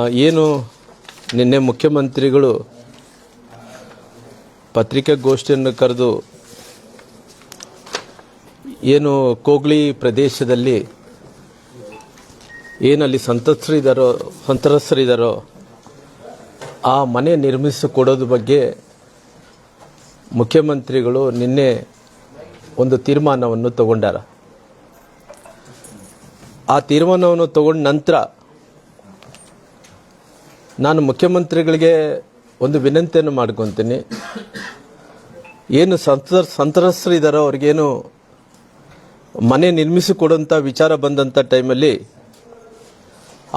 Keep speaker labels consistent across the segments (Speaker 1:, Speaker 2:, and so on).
Speaker 1: ಏನು ನಿನ್ನೆ ಮುಖ್ಯಮಂತ್ರಿಗಳು ಪತ್ರಿಕಾಗೋಷ್ಠಿಯನ್ನು ಕರೆದು ಏನು ಕೋಗ್ಲಿ ಪ್ರದೇಶದಲ್ಲಿ ಏನಲ್ಲಿ ಸಂತಸ್ತರಿದ್ದಾರೋ ಸಂತ್ರಸ್ತರಿದ್ದಾರೋ ಆ ಮನೆ ನಿರ್ಮಿಸಿಕೊಡೋದು ಬಗ್ಗೆ ಮುಖ್ಯಮಂತ್ರಿಗಳು ನಿನ್ನೆ ಒಂದು ತೀರ್ಮಾನವನ್ನು ತಗೊಂಡಾರ. ಆ ತೀರ್ಮಾನವನ್ನು ತಗೊಂಡ ನಂತರ ನಾನು ಮುಖ್ಯಮಂತ್ರಿಗಳಿಗೆ ಒಂದು ವಿನಂತಿಯನ್ನು ಮಾಡ್ಕೊತೀನಿ. ಏನು ಸಂತ್ರ ಸಂತ್ರಸ್ತರಿದ್ದಾರೋ ಅವ್ರಿಗೇನು ಮನೆ ನಿರ್ಮಿಸಿಕೊಡುವಂಥ ವಿಚಾರ ಬಂದಂಥ ಟೈಮಲ್ಲಿ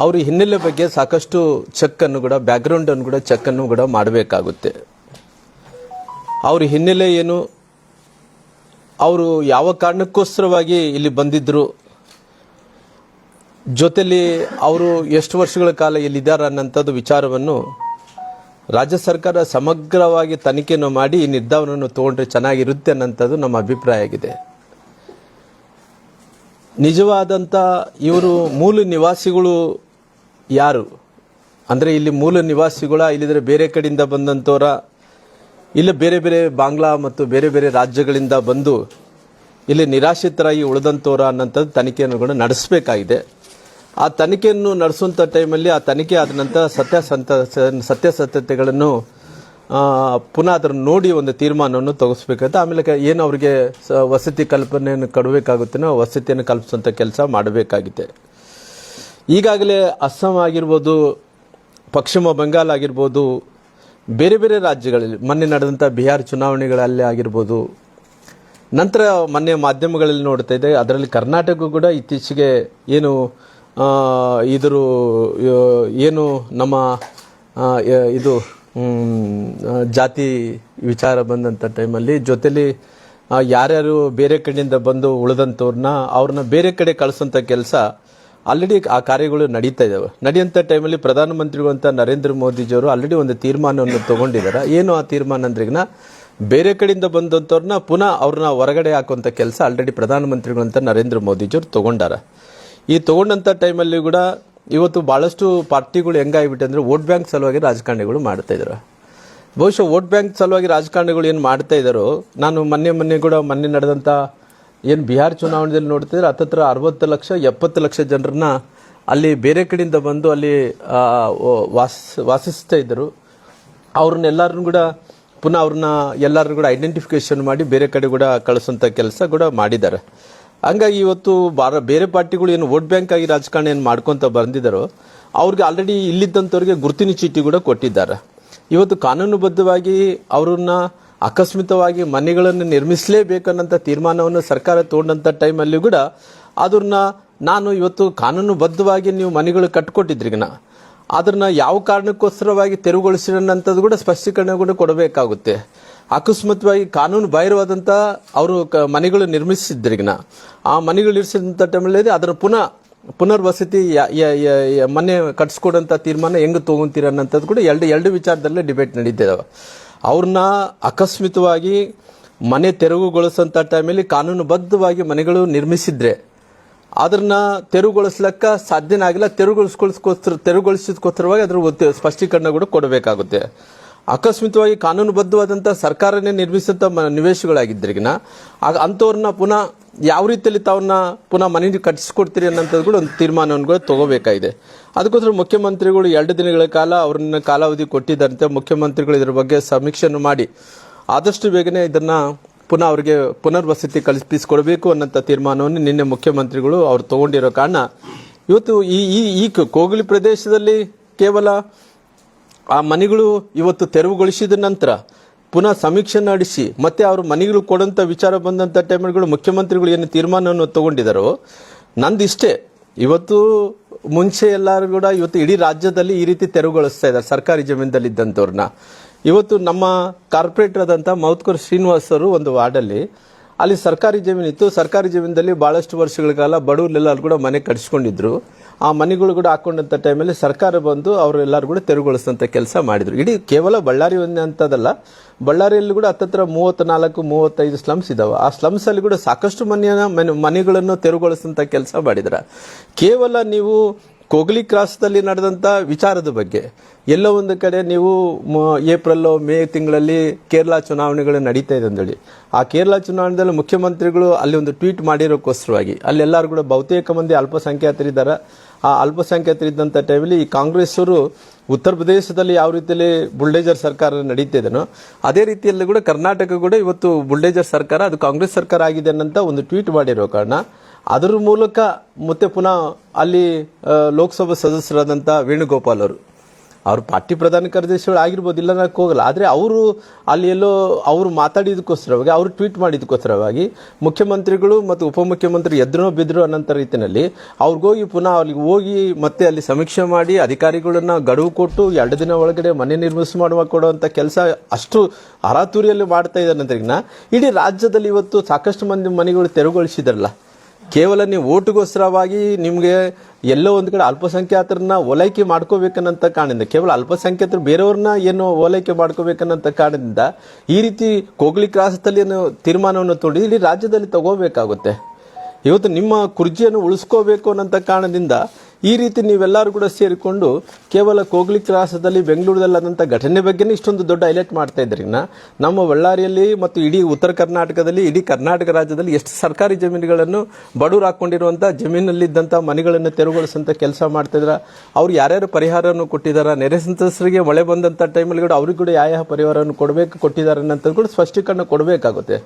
Speaker 1: ಅವ್ರ ಹಿನ್ನೆಲೆ ಬಗ್ಗೆ ಸಾಕಷ್ಟು ಚೆಕ್ಕನ್ನು ಕೂಡ, ಬ್ಯಾಕ್ಗ್ರೌಂಡನ್ನು ಕೂಡ ಚೆಕ್ಕನ್ನು ಕೂಡ ಮಾಡಬೇಕಾಗುತ್ತೆ. ಅವ್ರ ಹಿನ್ನೆಲೆ ಏನು? ಅವರು ಯಾವ ಕಾರಣಕ್ಕೋಸ್ಕರವಾಗಿ ಇಲ್ಲಿ ಬಂದಿದ್ದರು ಜೊತೆಲಿ ಅವರು ಎಷ್ಟು ವರ್ಷಗಳ ಕಾಲ ಇಲ್ಲಿದ್ದಾರೆ ಅನ್ನೋಂಥದ್ದು ವಿಚಾರವನ್ನು ರಾಜ್ಯ ಸರ್ಕಾರ ಸಮಗ್ರವಾಗಿ ತನಿಖೆಯನ್ನು ಮಾಡಿ ಈ ನಿರ್ಧಾರವನ್ನು ತಗೊಂಡ್ರೆ ಚೆನ್ನಾಗಿರುತ್ತೆ ಅನ್ನೋಂಥದ್ದು ನಮ್ಮ ಅಭಿಪ್ರಾಯ ಆಗಿದೆ. ನಿಜವಾದಂಥ ಇವರು ಮೂಲ ನಿವಾಸಿಗಳು ಯಾರು? ಅಂದರೆ ಇಲ್ಲಿ ಮೂಲ ನಿವಾಸಿಗಳ, ಇಲ್ಲಿದ್ರೆ ಬೇರೆ ಕಡೆಯಿಂದ ಬಂದಂಥವರ, ಇಲ್ಲ ಬೇರೆ ಬೇರೆ ಬಾಂಗ್ಲಾ ಮತ್ತು ಬೇರೆ ಬೇರೆ ರಾಜ್ಯಗಳಿಂದ ಬಂದು ಇಲ್ಲಿ ನಿರಾಶ್ರಿತರಾಗಿ ಉಳಿದಂಥವ್ರ ಅನ್ನೋಂಥದ್ದು ತನಿಖೆಯನ್ನು ಕೂಡ ನಡೆಸಬೇಕಾಗಿದೆ. ಆ ತನಿಖೆಯನ್ನು ನಡೆಸುವಂಥ ಟೈಮಲ್ಲಿ ಆ ತನಿಖೆ ಆದ ನಂತರ ಸತ್ಯಾಸಂತ ಸತ್ಯಾಸತ್ಯತೆಗಳನ್ನು ಪುನಃ ಅದನ್ನು ನೋಡಿ ಒಂದು ತೀರ್ಮಾನವನ್ನು ತೆಗೆಸ್ಬೇಕಾಗುತ್ತೆ ಆಮೇಲೆ ಏನು ಅವರಿಗೆ ವಸತಿ ಕಲ್ಪನೆಯನ್ನು ಕೊಡಬೇಕಾಗುತ್ತೆನೋ ವಸತಿಯನ್ನು ಕಲ್ಪಿಸುವಂಥ ಕೆಲಸ ಮಾಡಬೇಕಾಗಿದೆ. ಈಗಾಗಲೇ ಅಸ್ಸಾಂ ಆಗಿರ್ಬೋದು, ಪಶ್ಚಿಮ ಬಂಗಾಲ್ ಆಗಿರ್ಬೋದು, ಬೇರೆ ಬೇರೆ ರಾಜ್ಯಗಳಲ್ಲಿ, ಮೊನ್ನೆ ನಡೆದಂಥ ಬಿಹಾರ್ ಚುನಾವಣೆಗಳಲ್ಲಿ ಆಗಿರ್ಬೋದು, ನಂತರ ಮೊನ್ನೆ ಮಾಧ್ಯಮಗಳಲ್ಲಿ ನೋಡ್ತಾ ಇದೆ ಅದರಲ್ಲಿ ಕರ್ನಾಟಕ ಕೂಡ ಇತ್ತೀಚೆಗೆ ಏನು ಇದ್ರ ಏನು ನಮ್ಮ ಇದು ಜಾತಿ ವಿಚಾರ ಬಂದಂಥ ಟೈಮಲ್ಲಿ ಜೊತೆಲಿ ಯಾರ್ಯಾರು ಬೇರೆ ಕಡೆಯಿಂದ ಬಂದು ಉಳಿದಂಥವ್ರನ್ನ ಅವ್ರನ್ನ ಬೇರೆ ಕಡೆ ಕಳಿಸೋಂಥ ಕೆಲಸ ಆಲ್ರೆಡಿ ಆ ಕಾರ್ಯಗಳು ನಡೀತಾ ಇದ್ದಾವೆ ನಡೆಯುವಂಥ ಟೈಮಲ್ಲಿ ಪ್ರಧಾನಮಂತ್ರಿಗಳು ಅಂತ ನರೇಂದ್ರ ಮೋದಿಜಿಯವರು ಆಲ್ರೆಡಿ ಒಂದು ತೀರ್ಮಾನವನ್ನು ತಗೊಂಡಿದ್ದಾರೆ. ಏನು ಆ ತೀರ್ಮಾನ ಅಂದ್ರಿಗಿನ ಬೇರೆ ಕಡೆಯಿಂದ ಬಂದಂಥವ್ರನ್ನ ಪುನಃ ಅವ್ರನ್ನ ಹೊರಗಡೆ ಹಾಕುವಂಥ ಕೆಲಸ ಆಲ್ರೆಡಿ ಪ್ರಧಾನಮಂತ್ರಿಗಳು ಅಂತ ನರೇಂದ್ರ ಮೋದಿಜಿಯವರು ತಗೊಂಡಾರ. ಈ ತಗೊಂಡಂಥ ಟೈಮಲ್ಲಿ ಕೂಡ ಇವತ್ತು ಭಾಳಷ್ಟು ಪಾರ್ಟಿಗಳು ಹೆಂಗಾಗ್ಬಿಟ್ಟೆ ಅಂದರೆ ವೋಟ್ ಬ್ಯಾಂಕ್ ಸಲುವಾಗಿ ರಾಜಕಾರಣಿಗಳು ಮಾಡ್ತಾ ಬಹುಶಃ ವೋಟ್ ಬ್ಯಾಂಕ್ ಸಲುವಾಗಿ ರಾಜಕಾರಣಿಗಳು ಏನು ಮಾಡ್ತಾ ಇದ್ದಾರೋ ನಾನು ಮೊನ್ನೆ ಮೊನ್ನೆ ಕೂಡ ಮೊನ್ನೆ ನಡೆದಂಥ ಏನು ಬಿಹಾರ್ ಚುನಾವಣೆಯಲ್ಲಿ ನೋಡ್ತಿದ್ರೆ ಹತ್ತತ್ರ ಅರವತ್ತು ಲಕ್ಷ, ಎಪ್ಪತ್ತು ಲಕ್ಷ ಜನರನ್ನ ಅಲ್ಲಿ ಬೇರೆ ಕಡೆಯಿಂದ ಬಂದು ಅಲ್ಲಿ ವಾಸ, ವಾಸಿಸ್ತಾ ಇದ್ದರು. ಅವ್ರನ್ನೆಲ್ಲರನ್ನು ಕೂಡ ಪುನಃ ಅವ್ರನ್ನ ಎಲ್ಲರನ್ನೂ ಕೂಡ ಐಡೆಂಟಿಫಿಕೇಶನ್ ಮಾಡಿ ಬೇರೆ ಕಡೆ ಕೂಡ ಕಳಿಸೋಂಥ ಕೆಲಸ ಕೂಡ ಮಾಡಿದ್ದಾರೆ. ಹಂಗಾಗಿ ಇವತ್ತು ಬಾರ ಬೇರೆ ಪಾರ್ಟಿಗಳು ಏನು ವೋಟ್ ಬ್ಯಾಂಕ್ ಆಗಿ ರಾಜಕಾರಣ ಏನು ಮಾಡ್ಕೊಂತ ಬಂದಿದ್ದಾರೋ, ಅವ್ರಿಗೆ ಆಲ್ರೆಡಿ ಇಲ್ಲಿದ್ದಂಥವ್ರಿಗೆ ಗುರುತಿನ ಚೀಟಿ ಕೂಡ ಕೊಟ್ಟಿದ್ದಾರೆ. ಇವತ್ತು ಕಾನೂನುಬದ್ಧವಾಗಿ ಅವ್ರನ್ನ ಆಕಸ್ಮಿತವಾಗಿ ಮನೆಗಳನ್ನು ನಿರ್ಮಿಸಲೇಬೇಕನ್ನಂಥ ತೀರ್ಮಾನವನ್ನು ಸರ್ಕಾರ ತಗೊಂಡಂಥ ಟೈಮಲ್ಲಿ ಕೂಡ ಅದನ್ನ ನಾನು ಇವತ್ತು ಕಾನೂನುಬದ್ಧವಾಗಿ ನೀವು ಮನೆಗಳು ಕಟ್ಕೊಟ್ಟಿದ್ರಿಗನ ಅದನ್ನ ಯಾವ ಕಾರಣಕ್ಕೋಸ್ಕರವಾಗಿ ತೆರವುಗೊಳಿಸಿರೋಂಥದ್ದು ಕೂಡ ಸ್ಪಷ್ಟೀಕರಣ ಕೂಡ ಕೊಡಬೇಕಾಗುತ್ತೆ. ಅಕಸ್ಮಾತ್ವಾಗಿ ಕಾನೂನು ಬಾಹಿರವಾದಂಥ ಅವರು ಮನೆಗಳು ನಿರ್ಮಿಸಿದ್ರಿಗಿನ ಆ ಮನೆಗಳು ಇರಿಸಿದಂಥ ಟೈಮಲ್ಲಿ ಅದರ ಪುನಃ, ಪುನರ್ವಸತಿ ಮನೆ ಕಟ್ಸ್ಕೊಡೋಂಥ ತೀರ್ಮಾನ ಹೆಂಗೆ ತೊಗೊಂತೀರ ಅನ್ನೋಂಥದ್ದು ಕೂಡ ಎರಡು ಎರಡು ವಿಚಾರದಲ್ಲೇ ಡಿಬೇಟ್ ನಡೀತಿದ್ದಾವೆ ಅವ್ರನ್ನ ಅಕಸ್ಮಿತವಾಗಿ ಮನೆ ತೆರವುಗೊಳಿಸೋಂಥ ಟೈಮಲ್ಲಿ ಕಾನೂನುಬದ್ಧವಾಗಿ ಮನೆಗಳು ನಿರ್ಮಿಸಿದ್ರೆ ಅದನ್ನ ತೆರವುಗೊಳಿಸ್ಲಕ್ಕ ಸಾಧ್ಯನೇ ಆಗಿಲ್ಲ. ತೆರವುಗೊಳಿಸ್ಕೊಳ್ಸ್ಕೋಸ್ಕರ ತೆರವುಗೊಳಿಸೋದಕ್ಕೋಸ್ಕರವಾಗಿ ಅದ್ರ ಸ್ಪಷ್ಟೀಕರಣ ಕೂಡ ಕೊಡಬೇಕಾಗುತ್ತೆ. ಅಕಸ್ಮಿತವಾಗಿ ಕಾನೂನುಬದ್ಧವಾದಂಥ ಸರ್ಕಾರನೇ ನಿರ್ಮಿಸಿದಂಥ ನಿವೇಶಗಳಾಗಿದ್ದರಿಗಿನ ಆಗ ಅಂಥವ್ರನ್ನ ಪುನಃ ಯಾವ ರೀತಿಯಲ್ಲಿ ತಾವನ್ನ ಪುನಃ ಮನೆ ಕಟ್ಟಿಸ್ಕೊಡ್ತೀರಿ ಅನ್ನೋಂಥದ್ದು ಕೂಡ ಒಂದು ತೀರ್ಮಾನವನ್ನು ತಗೋಬೇಕಾಗಿದೆ. ಅದಕ್ಕೋಸ್ಕರ ಮುಖ್ಯಮಂತ್ರಿಗಳು ಎರಡು ದಿನಗಳ ಕಾಲ ಅವ್ರನ್ನ ಕಾಲಾವಧಿ ಕೊಟ್ಟಿದ್ದಂತೆ ಮುಖ್ಯಮಂತ್ರಿಗಳು ಇದರ ಬಗ್ಗೆ ಸಮೀಕ್ಷೆಯನ್ನು ಮಾಡಿ ಆದಷ್ಟು ಬೇಗನೆ ಇದನ್ನ ಪುನಃ ಅವರಿಗೆ ಪುನರ್ವಸತಿ ಕಲ್ಪಿಸಿಕೊಡಬೇಕು ಅನ್ನೋಂಥ ತೀರ್ಮಾನವನ್ನು ನಿನ್ನೆ ಮುಖ್ಯಮಂತ್ರಿಗಳು ಅವ್ರು ತಗೊಂಡಿರೋ ಕಾರಣ ಇವತ್ತು ಈ ಈ ಕೋಗಿಲಿ ಪ್ರದೇಶದಲ್ಲಿ ಕೇವಲ ಆ ಮನೆಗಳು ಇವತ್ತು ತೆರವುಗೊಳಿಸಿದ ನಂತರ ಪುನಃ ಸಮೀಕ್ಷೆ ನಡೆಸಿ ಮತ್ತೆ ಅವರು ಮನೆಗಳು ಕೊಡಂತ ವಿಚಾರ ಬಂದಂತ ಟೈಮ್ಗಳು ಮುಖ್ಯಮಂತ್ರಿಗಳು ಏನು ತೀರ್ಮಾನವನ್ನು ತಗೊಂಡಿದ್ದಾರೋ ನಂದು ಇಷ್ಟೇ ಇವತ್ತು ಮುಂಚೆ ಎಲ್ಲರೂ ಕೂಡ ಇವತ್ತು ಇಡೀ ರಾಜ್ಯದಲ್ಲಿ ಈ ರೀತಿ ತೆರವುಗೊಳಿಸ್ತಾ ಇದ್ದಾರೆ, ಸರ್ಕಾರಿ ಜಮೀನದಲ್ಲಿ ಇದ್ದಂಥವ್ರನ್ನ ಇವತ್ತು ನಮ್ಮ ಕಾರ್ಪೊರೇಟರ್ ಆದಂಥ ಮೌತ್ಕರ್ ಶ್ರೀನಿವಾಸ್ ಅವರು ಒಂದು ವಾರ್ಡಲ್ಲಿ, ಅಲ್ಲಿ ಸರ್ಕಾರಿ ಜಮೀನಿತ್ತು. ಸರ್ಕಾರಿ ಜಮೀನಲ್ಲಿ ಬಹಳಷ್ಟು ವರ್ಷಗಳ ಕಾಲ ಬಡವರೆಲ್ಲರೂ ಕೂಡ ಮನೆ ಕಟ್ಸ್ಕೊಂಡಿದ್ರು. ಆ ಮನೆಗಳು ಕೂಡ ಹಾಕೊಂಡಂತ ಟೈಮಲ್ಲಿ ಸರ್ಕಾರ ಬಂದು ಅವರೆಲ್ಲರೂ ಕೂಡ ತೆರವುಗೊಳಿಸಿದಂಥ ಕೆಲಸ ಮಾಡಿದ್ರು. ಇಡೀ ಕೇವಲ ಬಳ್ಳಾರಿ ಒಂದೇ ಅಂತದಲ್ಲ ಬಳ್ಳಾರಿಯಲ್ಲಿ ಕೂಡ ಹತ್ತತ್ರ ಮೂವತ್ತ್ನಾಲ್ಕು ಮೂವತ್ತೈದು ಸ್ಲಮ್ಸ್ ಇದಾವೆ. ಆ ಸ್ಲಮ್ಸ್ ಅಲ್ಲಿ ಕೂಡ ಸಾಕಷ್ಟು ಮನೆಯ ಮನೆ- ಮನೆಗಳನ್ನು ತೆರವುಗೊಳಿಸಿದಂಥ ಕೆಲಸ ಮಾಡಿದ್ರ. ಕೇವಲ ನೀವು ಕೋಗ್ಲಿ ಕ್ರಾಸ್ದಲ್ಲಿ ನಡೆದಂಥ ವಿಚಾರದ ಬಗ್ಗೆ. ಎಲ್ಲೋ ಒಂದು ಕಡೆ ನೀವು ಏಪ್ರಿಲ್, ಮೇ ತಿಂಗಳಲ್ಲಿ ಕೇರಳ ಚುನಾವಣೆಗಳು ನಡೀತಾ ಇದೆ ಅಂದೇಳಿ ಆ ಕೇರಳ ಚುನಾವಣೆಯಲ್ಲಿ ಮುಖ್ಯಮಂತ್ರಿಗಳು ಅಲ್ಲಿ ಒಂದು ಟ್ವೀಟ್ ಮಾಡಿರೋಕ್ಕೋಸ್ಕರವಾಗಿ ಅಲ್ಲೆಲ್ಲರೂ ಕೂಡ ಬಹುತೇಕ ಮಂದಿ ಅಲ್ಪಸಂಖ್ಯಾತರಿದ್ದಾರೆ ಆ ಅಲ್ಪಸಂಖ್ಯಾತರಿದ್ದಂಥ ಟೈಮಲ್ಲಿ ಈ ಕಾಂಗ್ರೆಸ್ ಅವರು ಉತ್ತರ ಪ್ರದೇಶದಲ್ಲಿ ಯಾವ ರೀತಿಯಲ್ಲಿ ಬುಲ್ಡೇಜರ್ ಸರ್ಕಾರ ನಡೀತಿದೆನೋ, ಅದೇ ರೀತಿಯಲ್ಲಿ ಕೂಡ ಕರ್ನಾಟಕ ಕೂಡ ಇವತ್ತು ಬುಲ್ಡೇಜರ್ ಸರ್ಕಾರ, ಅದು ಕಾಂಗ್ರೆಸ್ ಸರ್ಕಾರ ಆಗಿದೆ ಅನ್ನಂತ ಒಂದು ಟ್ವೀಟ್ ಮಾಡಿರೋ ಕಾರಣ, ಅದರ ಮೂಲಕ ಮತ್ತೆ ಪುನಃ ಅಲ್ಲಿ ಲೋಕಸಭಾ ಸದಸ್ಯರಾದಂಥ ವೇಣುಗೋಪಾಲ್ ಅವರು. ಅವ್ರು ಪಾರ್ಟಿ ಪ್ರಧಾನ ಕಾರ್ಯದರ್ಶಿಗಳು ಆಗಿರ್ಬೋದು, ಇಲ್ಲ ಅನ್ನಕ್ಕೆ ಹೋಗಲ್ಲ. ಆದರೆ ಅವರು ಅಲ್ಲಿ ಎಲ್ಲೋ ಅವರು ಮಾತಾಡಿದಕ್ಕೋಸ್ಕರವಾಗಿ ಅವರು ಟ್ವೀಟ್ ಮಾಡಿದಕ್ಕೋಸ್ಕರವಾಗಿ ಮುಖ್ಯಮಂತ್ರಿಗಳು ಮತ್ತು ಉಪಮುಖ್ಯಮಂತ್ರಿ ಎದ್ರೋ ಬಿದ್ರು ಅನ್ನೋಂಥ ರೀತಿಯಲ್ಲಿ ಅವ್ರಿಗೋಗಿ ಪುನಃ ಅಲ್ಲಿಗೆ ಹೋಗಿ ಮತ್ತೆ ಅಲ್ಲಿ ಸಮೀಕ್ಷೆ ಮಾಡಿ ಅಧಿಕಾರಿಗಳನ್ನ ಗಡುವು ಕೊಟ್ಟು ಎರಡು ದಿನ ಒಳಗಡೆ ಮನೆ ನಿರ್ಮಿಸಿ ಮಾಡುವ ಕೊಡುವಂಥ ಕೆಲಸ ಅಷ್ಟು ಅರಾತುರಿಯಲ್ಲಿ ಮಾಡ್ತಾ ಇದ್ದಾರೆ. ನಂತರಿಗಿನ ಇಡೀ ರಾಜ್ಯದಲ್ಲಿ ಇವತ್ತು ಸಾಕಷ್ಟು ಮಂದಿ ಮನೆಗಳು ತೆರವುಗೊಳಿಸಿದಾರಲ್ಲ ಕೇವಲ ನೀವು ಓಟಿಗೋಸ್ಕರವಾಗಿ ನಿಮಗೆ ಎಲ್ಲೋ ಒಂದು ಕಡೆ ಅಲ್ಪಸಂಖ್ಯಾತರನ್ನ ಓಲೈಕೆ ಮಾಡ್ಕೋಬೇಕನ್ನಂತ ಕಾರಣದಿಂದ, ಕೇವಲ ಅಲ್ಪಸಂಖ್ಯಾತರು ಬೇರೆಯವ್ರನ್ನ ಏನು ಓಲೈಕೆ ಮಾಡ್ಕೋಬೇಕನ್ನಂತ ಕಾರಣದಿಂದ ಈ ರೀತಿ ಕೋಗ್ಲಿ ಕ್ರಾಸದಲ್ಲಿ ಏನು ತೀರ್ಮಾನವನ್ನು ತೊಗೊಂಡು ಇಲ್ಲಿ ರಾಜ್ಯದಲ್ಲಿ ತಗೋಬೇಕಾಗುತ್ತೆ. ಇವತ್ತು ನಿಮ್ಮ ಕುರ್ಜಿಯನ್ನು ಉಳಿಸ್ಕೋಬೇಕು ಅನ್ನೋಂಥ ಕಾರಣದಿಂದ ಈ ರೀತಿ ನೀವೆಲ್ಲರೂ ಕೂಡ ಸೇರಿಕೊಂಡು ಕೇವಲ ಕೋಗ್ಲಿ ಕ್ರಾಸದಲ್ಲಿ ಬೆಂಗಳೂರದಲ್ಲಾದಂಥ ಘಟನೆ ಬಗ್ಗೆನೇ ಇಷ್ಟೊಂದು ದೊಡ್ಡ ಹೈಲೈಟ್ ಮಾಡ್ತಾ ಇದ್ರಿಂದ ನಮ್ಮ ಬಳ್ಳಾರಿಯಲ್ಲಿ ಮತ್ತು ಇಡೀ ಉತ್ತರ ಕರ್ನಾಟಕದಲ್ಲಿ, ಇಡೀ ಕರ್ನಾಟಕ ರಾಜ್ಯದಲ್ಲಿ ಎಷ್ಟು ಸರ್ಕಾರಿ ಜಮೀನುಗಳನ್ನು ಬಡವರು ಹಾಕೊಂಡಿರುವಂಥ ಜಮೀನಲ್ಲಿದ್ದಂಥ ಮನೆಗಳನ್ನು ತೆರವುಗೊಳಿಸುವಂಥ ಕೆಲಸ ಮಾಡ್ತಿದ್ರ ಅವ್ರು ಯಾರ್ಯಾರು ಪರಿಹಾರವನ್ನು ಕೊಟ್ಟಿದ್ದಾರೆ ನೆರೆ ಸಂತ್ರಸ್ತರಿಗೆ ಮಳೆ ಬಂದಂಥ ಟೈಮಲ್ಲಿ ಕೂಡ ಅವ್ರಿಗೆ ಕೂಡ ಯಾವ ಯಾವ ಪರಿಹಾರವನ್ನು ಕೊಡಬೇಕು, ಕೊಟ್ಟಿದ್ದಾರೆ ಅನ್ನೋಂಥದ್ದು ಕೂಡ ಸ್ಪಷ್ಟೀಕರಣ ಕೊಡಬೇಕಾಗುತ್ತೆ.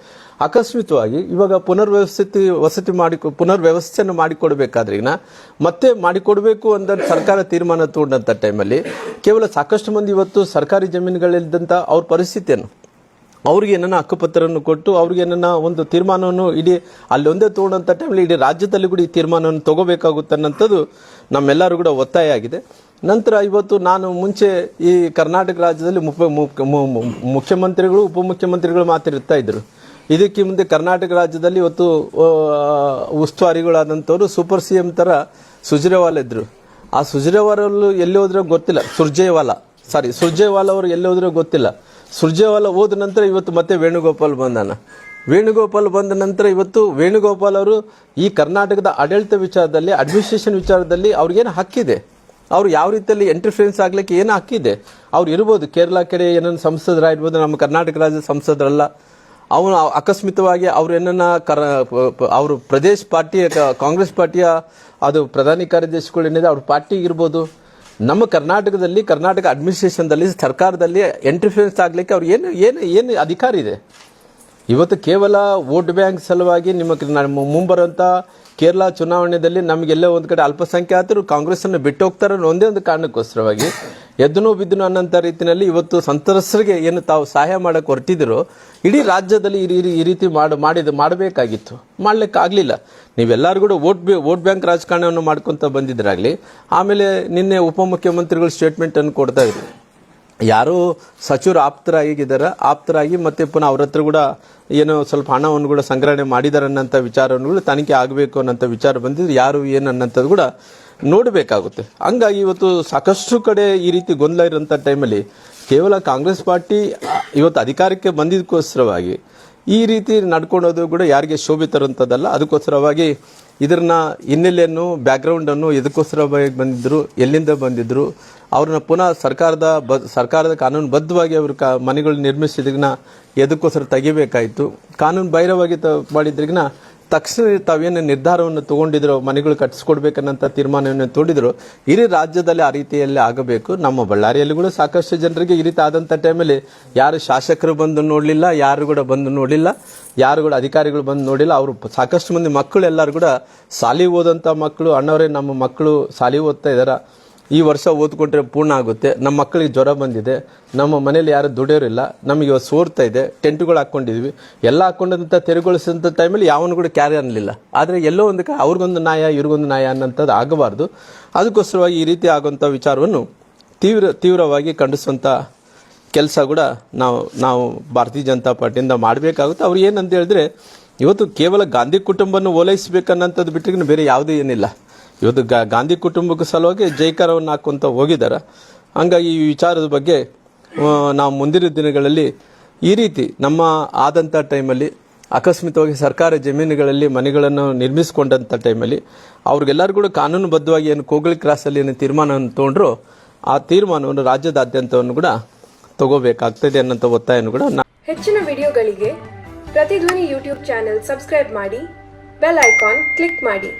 Speaker 1: ಆಕಸ್ಮಿಕವಾಗಿ ಇವಾಗ ಪುನರ್ವ್ಯವಸ್ಥಿತಿ, ವಸತಿ ಮಾಡಿ ಪುನರ್ ವ್ಯವಸ್ಥೆಯನ್ನು ಮತ್ತೆ ಈಗ ಮಾಡಿಕೊಡ್ಬೇಕು ಅಂತ ಸರ್ಕಾರ ತೀರ್ಮಾನ ತಗೊಂಡಂಥ ಟೈಮಲ್ಲಿ ಕೇವಲ ಸಾಕಷ್ಟು ಮಂದಿ ಇವತ್ತು ಸರ್ಕಾರಿ ಜಮೀನುಗಳಿದ್ದಂಥ ಅವ್ರ ಪರಿಸ್ಥಿತಿಯನ್ನು, ಅವ್ರಿಗೆ ಏನನ್ನ ಹಕ್ಕುಪತ್ರವನ್ನು ಕೊಟ್ಟು ಅವ್ರಿಗೆ ಏನನ್ನ ಒಂದು ತೀರ್ಮಾನವನ್ನು ಇಡೀ ಅಲ್ಲೊಂದೇ ತಗೊಂಡಂಥ ಟೈಮಲ್ಲಿ ಇಡೀ ರಾಜ್ಯದಲ್ಲಿ ಕೂಡ ಈ ತೀರ್ಮಾನವನ್ನು ತಗೋಬೇಕಾಗುತ್ತೆ ಅನ್ನೋಂಥದ್ದು ನಮ್ಮೆಲ್ಲರೂ ಕೂಡ ಒತ್ತಾಯ ಆಗಿದೆ. ನಂತರ ಇವತ್ತು ನಾನು ಮುಂಚೆ ಈ ಕರ್ನಾಟಕ ರಾಜ್ಯದಲ್ಲಿ ಮುಖ್ಯಮಂತ್ರಿಗಳು, ಉಪಮುಖ್ಯಮಂತ್ರಿಗಳು ಮಾತಿರ್ತಾ ಇದ್ರು. ಇದಕ್ಕೆ ಮುಂದೆ ಕರ್ನಾಟಕ ರಾಜ್ಯದಲ್ಲಿ ಇವತ್ತು ಉಸ್ತುವಾರಿಗಳಾದಂಥವ್ರು ಸೂಪರ್ ಸಿ ಎಂ ಥರ ಸುಜ್ರೇವಾಲ್ ಇದ್ರು. ಆ ಸುಜ್ರೇವಾಲಲ್ಲಿ ಎಲ್ಲಿ ಹೋದ್ರೆ ಗೊತ್ತಿಲ್ಲ. ಸುರ್ಜೇವಾಲ. ಸಾರಿ ಸುರ್ಜೇವಾಲ ಅವರು ಎಲ್ಲಿ ಹೋದ್ರೆ ಗೊತ್ತಿಲ್ಲ. ಸುರ್ಜೇವಾಲ ಹೋದ ನಂತರ ಇವತ್ತು ಮತ್ತೆ ವೇಣುಗೋಪಾಲ್ ಬಂದಾನ. ವೇಣುಗೋಪಾಲ್ ಬಂದ ನಂತರ ಇವತ್ತು ವೇಣುಗೋಪಾಲ್ ಅವರು ಈ ಕರ್ನಾಟಕದ ಆಡಳಿತ ವಿಚಾರದಲ್ಲಿ ಅಡ್ಮಿನಿಸ್ಟ್ರೇಷನ್ ವಿಚಾರದಲ್ಲಿ ಅವ್ರಿಗೇನು ಹಕ್ಕಿದೆ? ಅವ್ರು ಯಾವ ರೀತಿಯಲ್ಲಿ ಎಂಟ್ರಿಫರೆನ್ಸ್ ಆಗ್ಲಿಕ್ಕೆ ಏನು ಹಕ್ಕಿದೆ? ಅವ್ರು ಇರ್ಬೋದು. ಕೇರಳ ಕಡೆ ಏನೊಂದು ಸಂಸದರಾಗಿರ್ಬೋದು. ನಮ್ಮ ಕರ್ನಾಟಕ ರಾಜ್ಯದ ಸಂಸದರಲ್ಲ. ಅವನು ಅಕಸ್ಮಿತವಾಗಿ ಅವ್ರು ಏನನ್ನ ಕರ ಅವರು ಪ್ರದೇಶ ಪಾರ್ಟಿಯ ಕಾಂಗ್ರೆಸ್ ಪಾರ್ಟಿಯ ಅದು ಪ್ರಧಾನಿ ಕಾರ್ಯದರ್ಶಿಗಳು ಏನಿದೆ ಅವ್ರ ಪಾರ್ಟಿ ಇರ್ಬೋದು. ನಮ್ಮ ಕರ್ನಾಟಕದಲ್ಲಿ, ಕರ್ನಾಟಕ ಅಡ್ಮಿನಿಸ್ಟ್ರೇಷನ್ದಲ್ಲಿ, ಸರ್ಕಾರದಲ್ಲಿ ಎಂಟ್ರಿಫರೆನ್ಸ್ ಆಗಲಿಕ್ಕೆ ಅವ್ರು ಏನು ಏನು ಏನು ಅಧಿಕಾರ ಇದೆ. ಇವತ್ತು ಕೇವಲ ವೋಟ್ ಬ್ಯಾಂಕ್ ಸಲುವಾಗಿ ನಿಮ್ಮ ಮುಂಬರುವಂಥ ಕೇರಳ ಚುನಾವಣೆಯಲ್ಲಿ ನಮಗೆಲ್ಲ ಒಂದು ಕಡೆ ಅಲ್ಪಸಂಖ್ಯಾತರು ಕಾಂಗ್ರೆಸ್ ಅನ್ನು ಬಿಟ್ಟು ಹೋಗ್ತಾರೆ ಒಂದೇ ಒಂದು ಕಾರಣಕ್ಕೋಸ್ಕರವಾಗಿ ಎದ್ದನೋ ಬಿದ್ದನೋ ಅನ್ನೋಂಥ ರೀತಿಯಲ್ಲಿ ಇವತ್ತು ಸಂತ್ರಸ್ತರಿಗೆ ಏನು ತಾವು ಸಹಾಯ ಮಾಡಕ್ಕೆ ಹೊರಟಿದ್ರು ಇಡೀ ರಾಜ್ಯದಲ್ಲಿ ಈ ರೀತಿ ಮಾಡ, ಮಾಡಿದ, ಮಾಡಬೇಕಾಗಿತ್ತು. ಮಾಡ್ಲಿಕ್ಕೆ ಆಗಲಿಲ್ಲ ನೀವೆಲ್ಲರೂ ಕೂಡ ವೋಟ್ ಬಿ ವೋಟ್ ಬ್ಯಾಂಕ್ ರಾಜಕಾರಣವನ್ನು ಮಾಡ್ಕೊತ ಬಂದಿದ್ರಾಗ್ಲಿ, ಆಮೇಲೆ ನಿನ್ನೆ ಉಪಮುಖ್ಯಮಂತ್ರಿಗಳು ಸ್ಟೇಟ್ಮೆಂಟ್ ಅನ್ನು ಕೊಡ್ತಾ ಇದ್ರು. ಯಾರು ಸಚಿವರು ಆಪ್ತರಾಗಿದ್ದಾರೆ. ಆಪ್ತರಾಗಿ ಮತ್ತೆ ಪುನಃ ಅವ್ರ ಹತ್ರ ಕೂಡ ಏನೋ ಸ್ವಲ್ಪ ಹಣವನ್ನು ಕೂಡ ಸಂಗ್ರಹಣೆ ಮಾಡಿದ್ದಾರೆ ಅನ್ನೋಂಥ ವಿಚಾರವನ್ನು ಕೂಡ ತನಿಖೆ ಆಗಬೇಕು ಅನ್ನೋಂಥ ವಿಚಾರ ಬಂದಿದ್ರು ಯಾರು ಏನು ಅನ್ನೋಂಥದ್ದು ಕೂಡ ನೋಡಬೇಕಾಗುತ್ತೆ. ಹಂಗಾಗಿ ಇವತ್ತು ಸಾಕಷ್ಟು ಕಡೆ ಈ ರೀತಿ ಗೊಂದಲ ಇರೋಂಥ ಟೈಮಲ್ಲಿ ಕೇವಲ ಕಾಂಗ್ರೆಸ್ ಪಾರ್ಟಿ ಇವತ್ತು ಅಧಿಕಾರಕ್ಕೆ ಬಂದಿದ್ದಕ್ಕೋಸ್ಕರವಾಗಿ ಈ ರೀತಿ ನಡ್ಕೊಳೋದು ಕೂಡ ಯಾರಿಗೆ ಶೋಭೆ ತರುವಂಥದ್ದಲ್ಲ. ಅದಕ್ಕೋಸ್ಕರವಾಗಿ ಇದನ್ನ ಹಿನ್ನೆಲೆಯನ್ನು ಬ್ಯಾಕ್ಗ್ರೌಂಡನ್ನು ಎದಕ್ಕೋಸ್ಕರ ಬಂದಿದ್ರು, ಎಲ್ಲಿಂದ ಬಂದಿದ್ರು, ಅವ್ರನ್ನ ಪುನಃ ಸರ್ಕಾರದ ಬ, ಸರ್ಕಾರದ ಕಾನೂನುಬದ್ಧವಾಗಿ ಅವ್ರ ಕ ಮನೆಗಳು ನಿರ್ಮಿಸಿದ್ರಿಗಿನ ಎದಕ್ಕೋಸ್ಕರ ತೆಗಿಬೇಕಾಯಿತು. ಕಾನೂನು ಬಾಹಿರವಾಗಿ ತ, ಮಾಡಿದ್ರಿಗಿನ ತಕ್ಷಣ ತಾವೇನು ನಿರ್ಧಾರವನ್ನು ತಗೊಂಡಿದ್ರು, ಮನೆಗಳು ಕಟ್ಟಿಸ್ಕೊಡ್ಬೇಕನ್ನಂತ ತೀರ್ಮಾನವನ್ನು ತಗೊಂಡಿದ್ರು ಇಡೀ ರಾಜ್ಯದಲ್ಲಿ ಆ ರೀತಿಯಲ್ಲಿ ಆಗಬೇಕು. ನಮ್ಮ ಬಳ್ಳಾರಿಯಲ್ಲಿ ಕೂಡ ಸಾಕಷ್ಟು ಜನರಿಗೆ ಈ ರೀತಿ ಆದಂಥ ಟೈಮಲ್ಲಿ ಯಾರು ಶಾಸಕರು ಬಂದು ನೋಡಲಿಲ್ಲ, ಯಾರು ಕೂಡ ಬಂದು ನೋಡಿಲ್ಲ ಯಾರು ಕೂಡ ಅಧಿಕಾರಿಗಳು ಬಂದು ನೋಡಿಲ್ಲ ಅವರು ಸಾಕಷ್ಟು ಮಂದಿ ಮಕ್ಕಳು ಎಲ್ಲರೂ ಕೂಡ ಸಾಲಿ ಓದಂಥ ಮಕ್ಕಳು, ಅಣ್ಣವರೇ, ನಮ್ಮ ಮಕ್ಕಳು ಸಾಲಿ ಓದ್ತಾ ಇದಾರ ಈ ವರ್ಷ ಓದ್ಕೊಂಡ್ರೆ ಪೂರ್ಣ ಆಗುತ್ತೆ. ನಮ್ಮ ಮಕ್ಕಳಿಗೆ ಜ್ವರ ಬಂದಿದೆ. ನಮ್ಮ ಮನೇಲಿ ಯಾರು ದುಡಿಯೋರಿಲ್ಲ. ನಮಗೆ ಸೋರ್ತಾ ಇದೆ. ಟೆಂಟ್ಗಳು ಹಾಕ್ಕೊಂಡಿದ್ವಿ. ಎಲ್ಲ ಹಾಕೊಂಡಂತ ತೆರವುಗೊಳಿಸಿದಂಥ ಟೈಮಲ್ಲಿ ಯಾವನು ಕೂಡ ಕ್ಯಾರಿ ಅನ್ನಲಿಲ್ಲ. ಆದರೆ ಎಲ್ಲೋ ಒಂದು ಅವ್ರಿಗೊಂದು ನ್ಯಾಯ, ಇವ್ರಿಗೊಂದು ನ್ಯಾಯ ಅನ್ನೋಂಥದ್ದು ಆಗಬಾರ್ದು. ಅದಕ್ಕೋಸ್ಕರವಾಗಿ ಈ ರೀತಿ ಆಗುವಂಥ ವಿಚಾರವನ್ನು ತೀವ್ರ, ತೀವ್ರವಾಗಿ ಖಂಡಿಸುವಂಥ ಕೆಲಸ ಕೂಡ ನಾವು ನಾವು ಭಾರತೀಯ ಜನತಾ ಪಾರ್ಟಿಯಿಂದ ಮಾಡಬೇಕಾಗುತ್ತೆ. ಅವ್ರು ಏನಂತ ಹೇಳಿದ್ರೆ, ಇವತ್ತು ಕೇವಲ ಗಾಂಧಿ ಕುಟುಂಬವನ್ನು ಓಲೈಸಬೇಕನ್ನೋಂಥದ್ದು ಬಿಟ್ಟರೆ ಬೇರೆ ಯಾವುದೂ ಏನಿಲ್ಲ. ಇವತ್ತು ಗಾಂಧಿ ಕುಟುಂಬಕ್ಕೆ ಸಲುವಾಗಿ ಜೈಕಾರವನ್ನು ಹಾಕೊಂತ ಹೋಗಿದ್ದಾರೆ ಹಂಗಾಗಿ ಈ ವಿಚಾರದ ಬಗ್ಗೆ ನಾವು ಮುಂದಿನ ದಿನಗಳಲ್ಲಿ ಈ ರೀತಿ ನಮ್ಮ ಆದಂಥ ಟೈಮಲ್ಲಿ, ಆಕಸ್ಮಿಕವಾಗಿ ಸರ್ಕಾರ ಜಮೀನುಗಳಲ್ಲಿ ಮನೆಗಳನ್ನು ನಿರ್ಮಿಸಿಕೊಂಡಂಥ ಟೈಮಲ್ಲಿ ಅವ್ರಿಗೆಲ್ಲರಿಗೂ ಕೂಡ ಕಾನೂನುಬದ್ಧವಾಗಿ ಏನು ಕೋಗಳಿ ಕ್ರಾಸಲ್ಲಿ ಏನು ತೀರ್ಮಾನವನ್ನು ತೊಗೊಂಡ್ರು, ಆ ತೀರ್ಮಾನವನ್ನು ರಾಜ್ಯದಾದ್ಯಂತವನ್ನು ಕೂಡ ತಗೋಬೇಕಾಗ್ತದೆ ಅನ್ನೋಂಥ ಒತ್ತಾಯವನ್ನು ಕೂಡ
Speaker 2: ಹೆಚ್ಚಿನ ವಿಡಿಯೋಗಳಿಗೆ ಪ್ರತಿಧ್ವನಿ ಯೂಟ್ಯೂಬ್ ಚಾನೆಲ್ ಸಬ್ಸ್ಕ್ರೈಬ್ ಮಾಡಿ, ಬೆಲ್ ಐಕಾನ್ ಕ್ಲಿಕ್ ಮಾಡಿ.